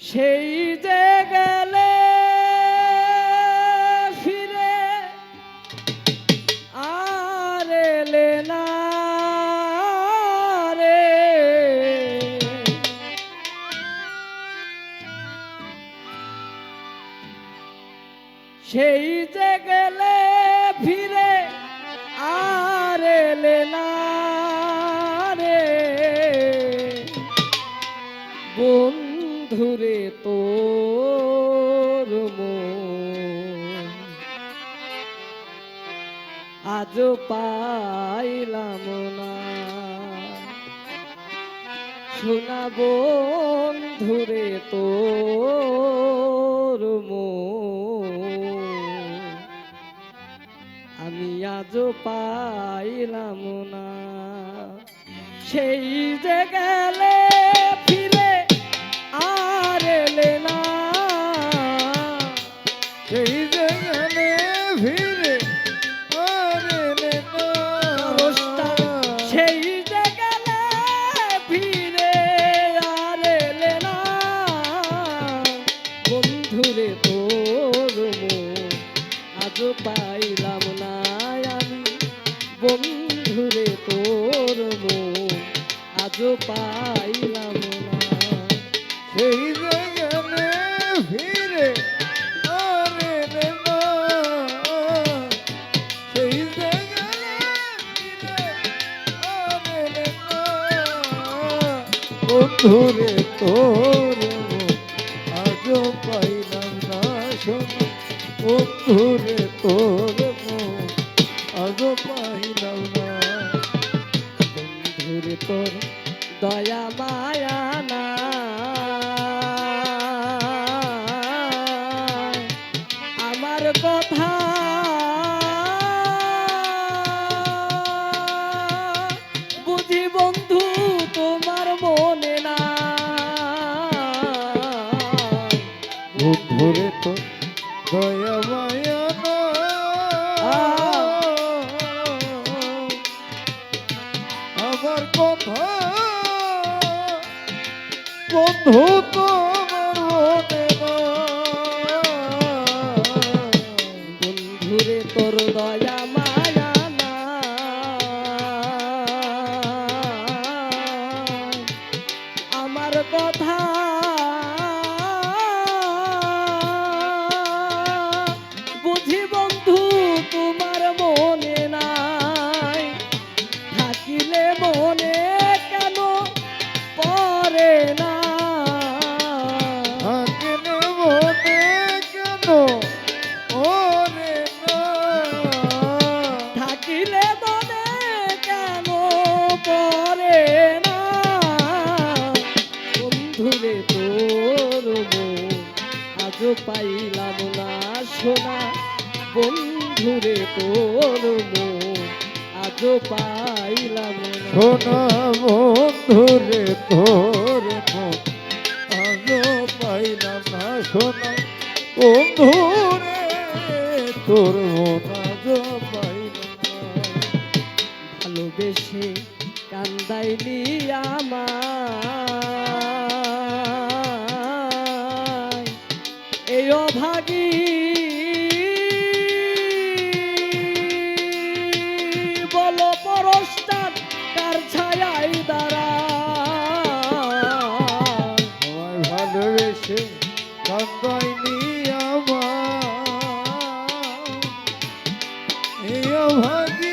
সেই যে গেলে ফিরে আর এলে রে। সেই যে গেলে বন্ধুরে তোর আজ পাইলাম না। শোনা বন্ধুরে তোর আমি আজ পাইলাম না। সেই যে গেলে পাইলাম না সেই জায়গানে ফিরে আর এলে না। সেই জায়গানে ফিরে আর না। বন্ধুরে তোর আজও পাইলাম না শোনো বন্ধুরে তোর আজও পাইলাম না বন্ধুরে তোর দয়া মায়া না আমার কথা বুঝি বন্ধু তোমার মনে না বন্ধুরে তো দয়া মায়া না। আমার কথা বন্ধু তোমার পরে না। বন্ধুরে তোর আজও আজ পাইলাম না সোনা। বন্ধুরে তোর আজও আজ পাইলাম সোনা বন্ধুরে তোর কান্দাইলি আমায়। এই অভাগী বলো পরস্তার কার ছায়াই দাঁড়া ভালোবেসে কান্দাইনি আমার এই অভাগী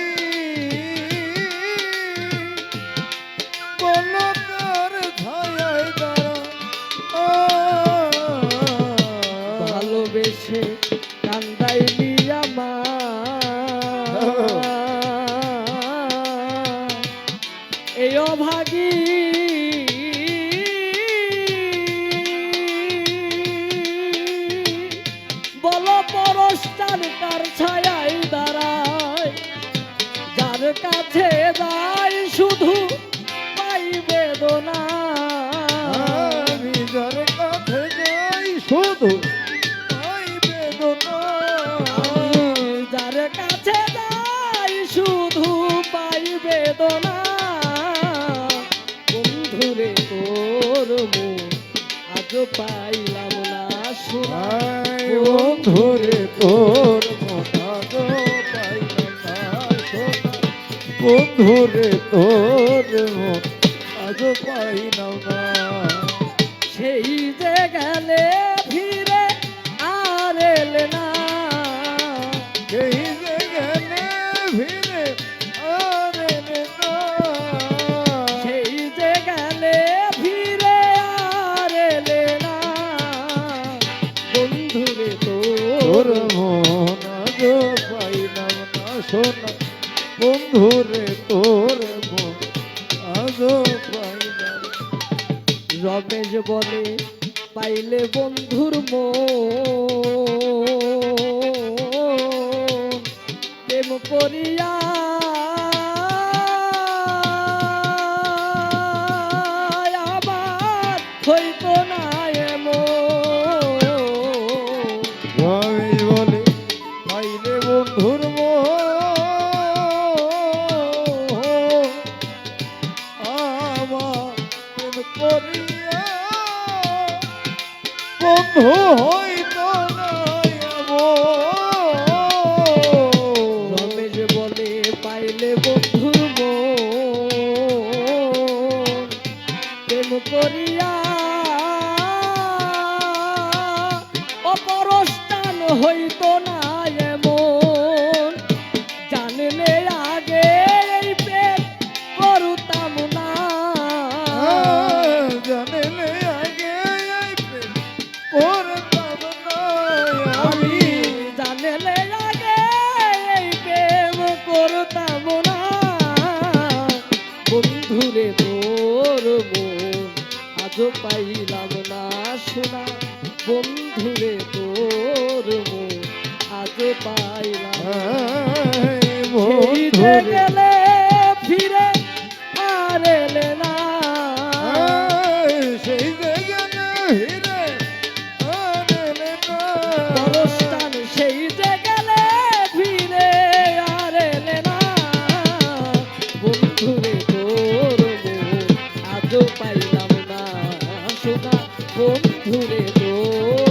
ছায়াই দাঁড়ায়। যার কাছে যায় শুধু পাই বেদনা। আমি যার কাছে যাই শুধু পাই বেদনা। যার কাছে যাই শুধু পাই বেদনা। বন্ধুরে তোর আজ পাইলাম না শোনা। বন্ধুরে তোর বন্ধুরে তোর আজ পাইলাম না সেই যে গেলে ফিরে আর এলে না। সেই যে গেলে ফিরে আর এলে না। সেই যে গেলে ফিরে আর এলে না। বন্ধুরে তোর মন আজ পাইলাম না সোনা বন্ধুরে তোর। রমেশ বলে পাইলে বন্ধুর মন বন্ধুরে তোর আজ পাইলা পাইলাম। বন্ধুরে। querer.